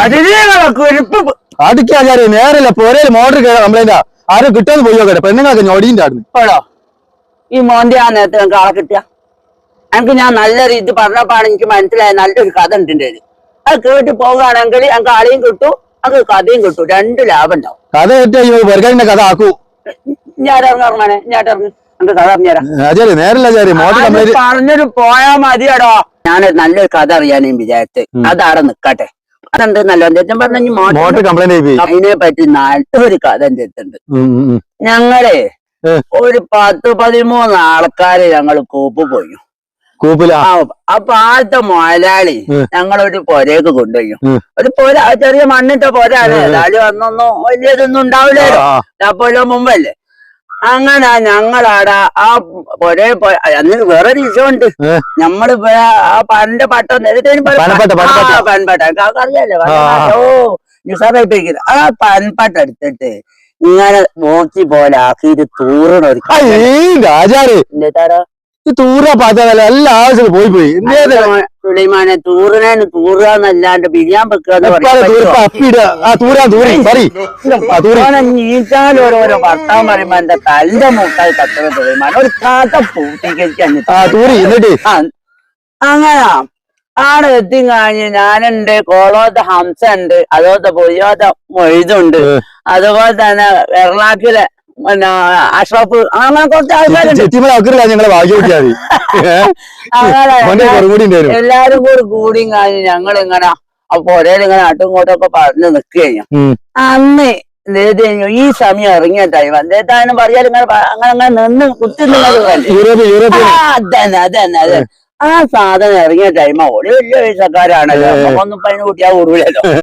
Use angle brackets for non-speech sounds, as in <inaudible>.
അതിനെ കുരിപ്പ് അടിക്കാചാരി നേരല്ല പോരേൽ motor complaint ആരും കിട്ടുമെന്ന് പോയി നോക്കട്ടെ. പെണ്ണുങ്ങൾക്ക് ഞൊടിന്റെ ആടുന്നു പോടോ ഈ മോന്റെ ആ നേരത്തെ എനിക്ക് ആളെ കിട്ടിയ. എനിക്ക് ഞാൻ നല്ല രീതി പറഞ്ഞപ്പോഴാണ് എനിക്ക് മനസ്സിലായ നല്ലൊരു കഥ ഉണ്ട് അത് കേട്ട് പോകുകയാണെങ്കിൽ ഞങ്ങൾക്ക് ആളെയും കിട്ടും അത് കഥയും കിട്ടും. രണ്ട് ലാഭം ഉണ്ടാവും. കഥ വെറുതെ കഥ ആക്കൂ. ഞാൻ ഞാൻ ഇറങ്ങി കഥ ആചാരി നേരല്ല പറഞ്ഞൊരു പോയാ മതിയടോ. ഞാൻ നല്ലൊരു കഥ അറിയാനും വിചാരിച്ച് അതവിടെ നിക്കട്ടെ. അതുണ്ട് നല്ല ഞാൻ പറഞ്ഞു അതിനെ പറ്റി നല്ലൊരു കഥ എന്റെ അടുത്തുണ്ട്. ഞങ്ങളെ ഒരു പത്ത് പതിമൂന്ന് ആൾക്കാര് ഞങ്ങൾ കൂപ്പ് പോയി. കൂപ്പില? അപ്പൊ ആദ്യത്തെ മുതലാളി. ഞങ്ങളൊരു പൊരേക്ക് കൊണ്ടുപോയി. ഒരു പൊര ചെറിയ മണ്ണിട്ട പൊരാണ് വന്നൊന്നും വലിയതൊന്നും ഉണ്ടാവില്ലല്ലോ. അപ്പോഴോ മുമ്പല്ലേ? അങ്ങനെ ഞങ്ങളാടാ. ആ പുഴയിൽ പോയ അന്ന് വേറെ വിഷയമുണ്ട് ഞമ്മൾ നമ്മൾ പോയ ആ പണ്ട് പട്ടം. പൻപട്ട അറിയാലോ ആ, ആ. ഓ നിസാറായിട്ടിരിക്കുന്നത് ആ പൻപട്ട എടുത്തിട്ട് ഇങ്ങനെ നോക്കി പോലെ ആക്കിയിട്ട് തൂറണ ഒരു എന്താ ഈ തൂറ പാത്തല്ല എല്ലാ ആവശ്യവും പോയി പോയി. സുലൈമാനെ തൂറുകന്നല്ലാണ്ട് ബിരിയാൻ ഓരോരോ ഭർത്താവ് പറയുമ്പോ എന്റെ മുട്ടായി സുലൈമാൻ ഒരു എന്നിട്ട് അങ്ങനെ. ആണ് എത്തി കഴിഞ്ഞ് ഞാനുണ്ട് കോളോത്ത ഹംസ ഉണ്ട് അതുപോലത്തെ പൊയ്യോത്ത മൊയ്തുണ്ട്. അതുപോലെ തന്നെ എറണാകുളെ പിന്നെ അഷ്റഫ് അങ്ങനെ കുറച്ച് ആൾക്കാരുണ്ട്. ഞങ്ങളെ ഭാഗ്യം കൂടി എല്ലാരും കൂടി കൂടിയും കഴിഞ്ഞ് ഞങ്ങൾ ഇങ്ങനെ അപ്പൊ ഒരേ ഇങ്ങനെ അട്ടും ഇങ്ങോട്ടും ഒക്കെ പറഞ്ഞു ഉം. അന്ന് ഈ സമയം ഇറങ്ങിയ ടൈം എന്തായാലും പറയാൻ ഇങ്ങനെ അങ്ങനെ അങ്ങനെ നിന്ന് കുത്തി അതന്നെ അതന്നെ അതെ ആ സാധനം ഇറങ്ങിയ ടൈമാ ഒരു വലിയ വയസ്സക്കാരാണല്ലോ ഒന്നും ഇപ്പൊ അതിന് കുട്ടിയാ കൂടൂലല്ലോ <laughs>